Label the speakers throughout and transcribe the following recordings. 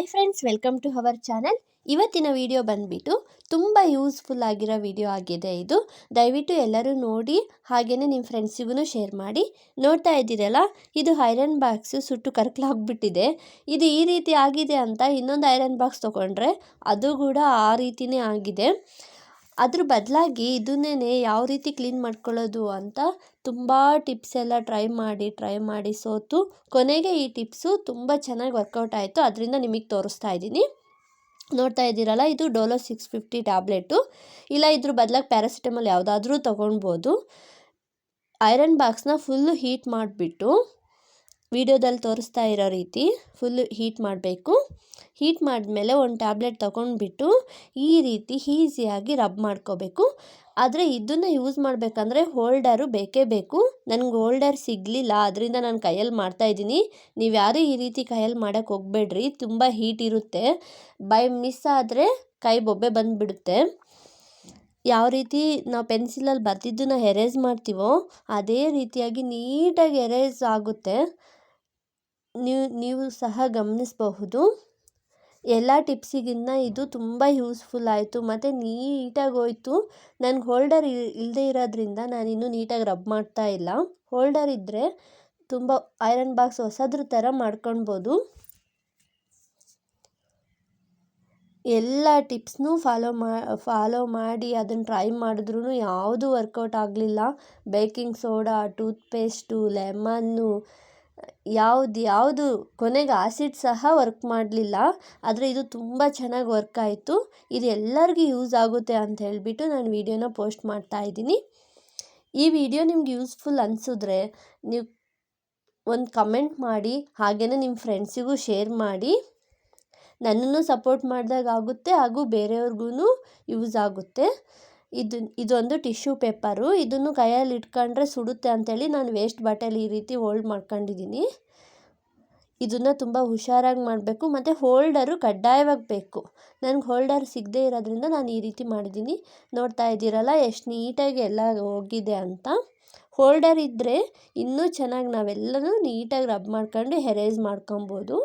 Speaker 1: Hi friends welcome to our channel ಇವತ್ತಿನ video ಬಂದ್ಬಿಟ್ಟು ತುಂಬ ಯೂಸ್ಫುಲ್ ಆಗಿರೋ ವಿಡಿಯೋ ಆಗಿದೆ ಇದು. ದಯವಿಟ್ಟು ಎಲ್ಲರೂ ನೋಡಿ ಹಾಗೆಯೇ ನಿಮ್ಮ ಫ್ರೆಂಡ್ಸಿಗೂ ಶೇರ್ ಮಾಡಿ. ನೋಡ್ತಾ ಇದ್ದೀರಲ್ಲ, ಇದು ಐರನ್ ಬಾಕ್ಸು ಸುಟ್ಟು ಕರ್ಕಲಾಗ್ಬಿಟ್ಟಿದೆ. ಇದು ಈ ರೀತಿ ಆಗಿದೆ ಅಂತ ಇನ್ನೊಂದು ಐರನ್ ಬಾಕ್ಸ್ ತೊಗೊಂಡ್ರೆ ಅದು ಕೂಡ ಆ ರೀತಿಯೇ ಆಗಿದೆ. ಅದ್ರ ಬದಲಾಗಿ ಇದನ್ನೇ ಯಾವ ರೀತಿ ಕ್ಲೀನ್ ಮಾಡ್ಕೊಳ್ಳೋದು ಅಂತ ತುಂಬ ಟಿಪ್ಸ್ ಎಲ್ಲ ಟ್ರೈ ಮಾಡಿ ಟ್ರೈ ಮಾಡಿ ಸೋತು ಕೊನೆಗೆ ಈ ಟಿಪ್ಸು ತುಂಬ ಚೆನ್ನಾಗಿ ವರ್ಕೌಟ್ ಆಯಿತು. ಅದರಿಂದ ನಿಮಗೆ ತೋರಿಸ್ತಾ ಇದ್ದೀನಿ. ನೋಡ್ತಾ ಇದ್ದೀರಲ್ಲ, ಇದು ಡೋಲೋ ಸಿಕ್ಸ್ ಫಿಫ್ಟಿ ಟ್ಯಾಬ್ಲೆಟು. ಇಲ್ಲ, ಇದ್ರ ಬದಲಾಗಿ ಪ್ಯಾರಾಸಿಟಮಲ್ ಯಾವುದಾದ್ರೂ ತೊಗೊಳ್ಬೋದು. ಐರನ್ ಬಾಕ್ಸ್ನ ಫುಲ್ಲು ಹೀಟ್ ಮಾಡಿಬಿಟ್ಟು, ವಿಡಿಯೋದಲ್ಲಿ ತೋರಿಸ್ತಾ ಇರೋ ರೀತಿ ಫುಲ್ಲು ಹೀಟ್ ಮಾಡಬೇಕು. ಹೀಟ್ ಮಾಡಿದ್ಮೇಲೆ ಒಂದು ಟ್ಯಾಬ್ಲೆಟ್ ತೊಗೊಂಡ್ಬಿಟ್ಟು ಈ ರೀತಿ ಈಸಿಯಾಗಿ ರಬ್ ಮಾಡ್ಕೋಬೇಕು. ಆದರೆ ಇದನ್ನು ಯೂಸ್ ಮಾಡಬೇಕಂದ್ರೆ ಹೋಲ್ಡರು ಬೇಕೇ ಬೇಕು. ನನಗೆ ಹೋಲ್ಡರ್ ಸಿಗಲಿಲ್ಲ, ಅದರಿಂದ ನಾನು ಕೈಯಲ್ಲಿ ಮಾಡ್ತಾಯಿದ್ದೀನಿ ನೀವು ಯಾರೂ ಈ ರೀತಿ ಕೈಯಲ್ಲಿ ಮಾಡೋಕ್ಕೆ ಹೋಗಬೇಡ್ರಿ, ತುಂಬ ಹೀಟ್ ಇರುತ್ತೆ. ಬೈ ಮಿಸ್ ಆದರೆ ಕೈ ಬೊಬ್ಬೆ ಬಂದುಬಿಡುತ್ತೆ. ಯಾವ ರೀತಿ ನಾವು ಪೆನ್ಸಿಲಲ್ಲಿ ಬರ್ತಿದ್ದನ್ನ ಎರೇಸ್ ಮಾಡ್ತೀವೋ, ಅದೇ ರೀತಿಯಾಗಿ ನೀಟಾಗಿ ಎರೇಸ್ ಆಗುತ್ತೆ. ನೀವು ನೀವು ಸಹ ಗಮನಿಸಬಹುದು. ಎಲ್ಲ ಟಿಪ್ಸಿಗಿನ್ನ ಇದು ತುಂಬ ಯೂಸ್ಫುಲ್ ಆಯಿತು. ಮತ್ತು ನೀಟಾಗಿ ಹೋಯ್ತು. ನನಗೆ ಹೋಲ್ಡರ್ ಇಲ್ಲದೇ ಇರೋದ್ರಿಂದ ನಾನಿನ್ನೂ ನೀಟಾಗಿ ರಬ್ ಮಾಡ್ತಾ ಇಲ್ಲ. ಹೋಲ್ಡರ್ ಇದ್ದರೆ ತುಂಬ ಐರನ್ ಬಾಕ್ಸ್ ಹೊಸದ್ರ ಥರ ಮಾಡ್ಕೊಳ್ಬೋದು ಎಲ್ಲ ಟಿಪ್ಸ್ನೂ ಫಾಲೋ ಮಾ, ಫಾಲೋ ಮಾಡಿ ಅದನ್ನು ಟ್ರೈ ಮಾಡಿದ್ರೂ ಯಾವುದೂ ವರ್ಕೌಟ್ ಆಗಲಿಲ್ಲ. ಬೇಕಿಂಗ್ ಸೋಡಾ, ಟೂತ್ಪೇಸ್ಟು, ಲೆಮನ್ನು ಯಾವುದು ಯಾವುದು ಕೊನೆಗೆ ಆಸಿಡ್ ಸಹ ವರ್ಕ್ ಮಾಡಲಿಲ್ಲ, ಆದರೆ ಇದು ತುಂಬ ಚೆನ್ನಾಗಿ ವರ್ಕ್ ಆಯಿತು. ಇದು ಎಲ್ಲರಿಗೂ ಯೂಸ್ ಆಗುತ್ತೆ ಅಂತ ಹೇಳಿಬಿಟ್ಟು ನಾನು ವೀಡಿಯೋನ ಪೋಸ್ಟ್ ಮಾಡ್ತಾ ಇದ್ದೀನಿ. ಈ ವಿಡಿಯೋ ನಿಮ್ಗೆ ಯೂಸ್ಫುಲ್ ಅನಿಸಿದ್ರೆ ನೀವು ಒಂದು ಕಮೆಂಟ್ ಮಾಡಿ ಹಾಗೆಯೇ ನಿಮ್ಮ ಫ್ರೆಂಡ್ಸಿಗೂ ಶೇರ್ ಮಾಡಿ. ನನ್ನನ್ನು ಸಪೋರ್ಟ್ ಮಾಡಿದಾಗ ಆಗುತ್ತೆ, ಹಾಗೂ ಬೇರೆಯವ್ರಿಗೂ ಯೂಸ್ ಆಗುತ್ತೆ. ಇದು, ಇದೊಂದು ಟಿಶ್ಯೂ ಪೇಪರು. ಇದನ್ನು ಕೈಯಲ್ಲಿ ಇಟ್ಕೊಂಡ್ರೆ ಸುಡುತ್ತೆ ಅಂಥೇಳಿ ನಾನು ವೇಸ್ಟ್ ಬಾಟಲ್ ಈ ರೀತಿ ಹೋಲ್ಡ್ ಮಾಡ್ಕೊಂಡಿದ್ದೀನಿ. ಇದನ್ನು ತುಂಬ ಹುಷಾರಾಗಿ ಮಾಡಬೇಕು. ಮತ್ತು ಹೋಲ್ಡರು ಕಡ್ಡಾಯವಾಗಿ ಬೇಕು. ನನಗೆ ಹೋಲ್ಡರ್ ಸಿಗದೇ ಇರೋದ್ರಿಂದ ನಾನು ಈ ರೀತಿ ಮಾಡಿದ್ದೀನಿ. ನೋಡ್ತಾ ಇದ್ದೀರಲ್ಲ ಎಷ್ಟು ನೀಟಾಗಿ ಎಲ್ಲ ಹೋಗಿದೆ ಅಂತ. ಹೋಲ್ಡರ್ ಇದ್ದರೆ ಇನ್ನೂ ಚೆನ್ನಾಗಿ ನಾವೆಲ್ಲನೂ ನೀಟಾಗಿ ರಬ್ ಮಾಡ್ಕೊಂಡು ಹೆರೇಸ್ ಮಾಡ್ಕೊಬೋದು.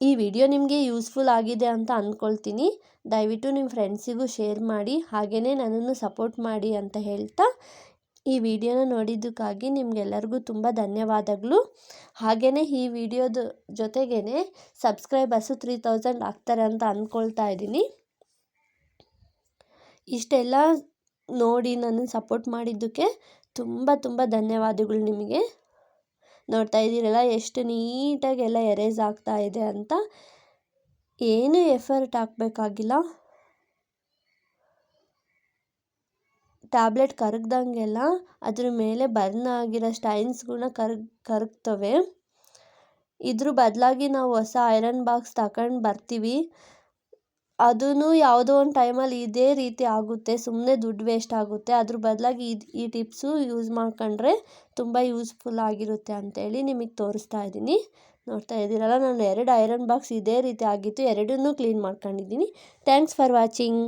Speaker 1: ಈ ವಿಡಿಯೋ ನಿಮಗೆ ಯೂಸ್ಫುಲ್ ಆಗಿದೆ ಅಂತ ಅಂದ್ಕೊಳ್ತೀನಿ ದಯವಿಟ್ಟು ನಿಮ್ಮ ಫ್ರೆಂಡ್ಸಿಗೂ ಶೇರ್ ಮಾಡಿ ಹಾಗೆಯೇ ನನ್ನನ್ನು ಸಪೋರ್ಟ್ ಮಾಡಿ ಅಂತ ಹೇಳ್ತಾ ಈ ವಿಡಿಯೋನ ನೋಡಿದ್ದಕ್ಕಾಗಿ ನಿಮಗೆಲ್ಲರಿಗೂ ತುಂಬ ಧನ್ಯವಾದಗಳು. ಹಾಗೆಯೇ ಈ ವಿಡಿಯೋದ ಜೊತೆಗೇ ಸಬ್ಸ್ಕ್ರೈಬರ್ಸು ತ್ರೀ ತೌಸಂಡ್ ಆಗ್ತಾರೆ ಅಂತ ಅಂದ್ಕೊಳ್ತಾ ಇದ್ದೀನಿ. ಇಷ್ಟೆಲ್ಲ ನೋಡಿ ನನ್ನನ್ನು ಸಪೋರ್ಟ್ ಮಾಡಿದ್ದಕ್ಕೆ ತುಂಬ ತುಂಬ ಧನ್ಯವಾದಗಳು ನಿಮಗೆ. ನೋಡ್ತಾ ಇದ್ದೀರಲ್ಲ, ಎಷ್ಟು ನೀಟಾಗಿ ಎಲ್ಲ ಎರೇಸ್ ಆಗ್ತಾ ಇದೆ ಅಂತ. ಏನು ಎಫರ್ಟ್ ಹಾಕಬೇಕಾಗಿಲ್ಲ. ಟ್ಯಾಬ್ಲೆಟ್ ಕರಗ್ದಂಗೆಲ್ಲ, ಅದ್ರ ಮೇಲೆ ಬರ್ನ್ ಆಗಿರೋ ಸ್ಟೈನ್ಸ್ಗಳನ್ನ ಕರಗ್, ಕರಗ್ತವೆ. ಇದ್ರ ಬದಲಾಗಿ ನಾವು ಹೊಸ ಐರನ್ ಬಾಕ್ಸ್ ತಗೊಂಡು ಬರ್ತೀವಿ. ಅದೂ ಯಾವುದೋ ಒಂದು ಟೈಮಲ್ಲಿ ಇದೇ ರೀತಿ ಆಗುತ್ತೆ ಸುಮ್ಮನೆ ದುಡ್ಡು ವೇಸ್ಟ್ ಆಗುತ್ತೆ. ಅದ್ರ ಬದಲಾಗಿ ಇದು ಈ ಟಿಪ್ಸು ಯೂಸ್ ಮಾಡ್ಕೊಂಡ್ರೆ ತುಂಬ ಯೂಸ್ಫುಲ್ ಆಗಿರುತ್ತೆ ಅಂತೇಳಿ ನಿಮಗೆ ತೋರಿಸ್ತಾ ಇದ್ದೀನಿ. ನೋಡ್ತಾ ಇದ್ದೀರಲ್ಲ, ನಾನು ಎರಡು ಐರನ್ ಬಾಕ್ಸ್ ಇದೇ ರೀತಿ ಆಗಿತ್ತು, ಎರಡನ್ನೂ ಕ್ಲೀನ್ ಮಾಡ್ಕೊಂಡಿದ್ದೀನಿ. Thanks for watching